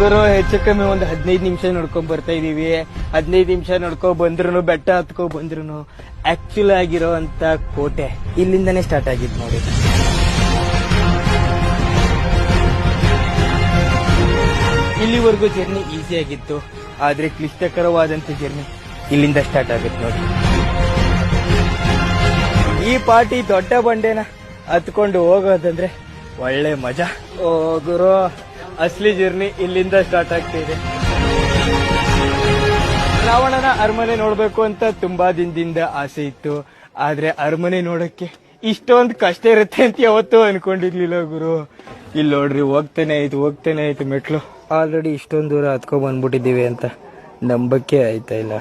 ಗುರು ಹೆಚ್ಚು ಕಮ್ಮಿ ಒಂದು ಹದಿನೈದು ನಿಮಿಷ ನೋಡ್ಕೊಂಡ್ ಬರ್ತಾ ಇದೀವಿ. ಹದಿನೈದು ನಿಮಿಷ ನೋಡ್ಕೊ ಬಂದ್ರು ಬೆಟ್ಟ ಹತ್ಕೊ ಬಂದ್ರು ಆಕ್ಚುಲ್ ಆಗಿರೋ ಅಂತ ಕೋಟೆ ಇಲ್ಲಿಂದಾನೇ ಸ್ಟಾರ್ಟ್ ಆಗಿದ್ ನೋಡಿ. ಇಲ್ಲಿವರೆಗೂ ಜರ್ನಿ ಈಸಿ ಆಗಿತ್ತು. ಆದ್ರೆ ಕ್ಲಿಷ್ಟಕರವಾದಂತ ಜರ್ನಿ ಇಲ್ಲಿಂದ ಸ್ಟಾರ್ಟ್ ಆಗುತ್ತೆ ನೋಡಿ. ಈ ಪಾರ್ಟಿ ದೊಡ್ಡ ಬಂಡೆನ ಹತ್ಕೊಂಡು ಹೋಗೋದಂದ್ರೆ ಒಳ್ಳೆ ಮಜಾ. ಓ ಗುರು. ಅಸ್ಲಿ ಜರ್ನಿ ಇಲ್ಲಿಂದ ಸ್ಟಾರ್ಟ್ ಆಗ್ತಿದೆ ರಾವಣನ ಅರಮನೆ ನೋಡ್ಬೇಕು ಅಂತ ತುಂಬಾ ದಿನದಿಂದ ಆಸೆ ಇತ್ತು. ಆದ್ರೆ ಅರಮನೆ ನೋಡಕ್ಕೆ ಇಷ್ಟೊಂದು ಕಷ್ಟ ಇರುತ್ತೆ ಅಂತ ಯಾವತ್ತೂ ಅನ್ಕೊಂಡಿರ್ಲಿಲ್ಲ ಗುರು. ಇಲ್ಲಿ ನೋಡ್ರಿ ಹೋಗ್ತಾನೆ ಆಯ್ತು ಹೋಗ್ತಾನೆ ಆಯ್ತು ಮೆಟ್ಲು. ಆಲ್ರೆಡಿ ಇಷ್ಟೊಂದು ದೂರ ಹತ್ಕೊಂಡ್ ಬಂದ್ಬಿಟ್ಟಿದ್ದೀವಿ ಅಂತ ನಂಬಕ್ಕೆ ಆಯ್ತಾ ಇಲ್ಲ.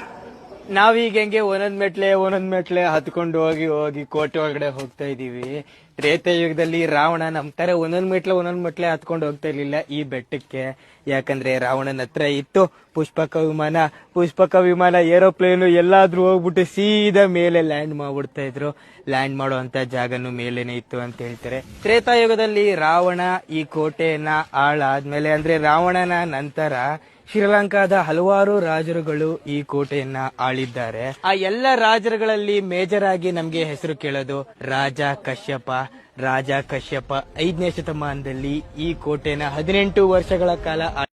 ನಾವೀಗ ಹೆಂಗೆ ಒಂದೊಂದ್ ಮೆಟ್ಲೆ ಒಂದೊಂದ್ ಮೆಟ್ಲೆ ಹತ್ಕೊಂಡು ಹೋಗಿ ಹೋಗಿ ಕೋಟೆ ಒಳಗಡೆ ಹೋಗ್ತಾ ಇದೀವಿ ತ್ರೇತಾಯುಗದಲ್ಲಿ ರಾವಣ ನಮ್ ತರ ಒಂದೊಂದ್ ಮೆಟ್ಲೆ ಒಂದೊಂದ್ ಮೆಟ್ಲೆ ಹತ್ಕೊಂಡು ಹೋಗ್ತಾ ಇರ್ಲಿಲ್ಲ ಈ ಬೆಟ್ಟಕ್ಕೆ. ಯಾಕಂದ್ರೆ ರಾವಣನ ಹತ್ರ ಇತ್ತು ಪುಷ್ಪಕ ವಿಮಾನ. ಪುಷ್ಪಕ ವಿಮಾನ, ಏರೋಪ್ಲೇನು ಎಲ್ಲಾದ್ರೂ ಹೋಗ್ಬಿಟ್ಟು ಸೀದಾ ಮೇಲೆ ಲ್ಯಾಂಡ್ ಮಾಡ್ಬಿಡ್ತಾ ಇದ್ರು. ಲ್ಯಾಂಡ್ ಮಾಡುವಂತ ಜಾಗನು ಮೇಲೇನೆ ಇತ್ತು ಅಂತ ಹೇಳ್ತಾರೆ. ತ್ರೇತಾಯುಗದಲ್ಲಿ ರಾವಣ ಈ ಕೋಟೆಯನ್ನ ಆಳಾದ್ಮೇಲೆ ಅಂದ್ರೆ ರಾವಣನ ನಂತರ ಶ್ರೀಲಂಕಾದ ಹಲವಾರು ರಾಜರುಗಳು ಈ ಕೋಟೆಯನ್ನ ಆಳಿದ್ದಾರೆ. ಆ ಎಲ್ಲ ರಾಜರುಗಳಲ್ಲಿ ಮೇಜರ್ ಆಗಿ ನಮ್ಗೆ ಹೆಸರು ಕೇಳೋದು ರಾಜ ಕಶ್ಯಪ. ರಾಜ ಕಶ್ಯಪ ಐದನೇ ಶತಮಾನದಲ್ಲಿ ಈ ಕೋಟೆನ ಹದಿನೆಂಟು ವರ್ಷಗಳ ಕಾಲ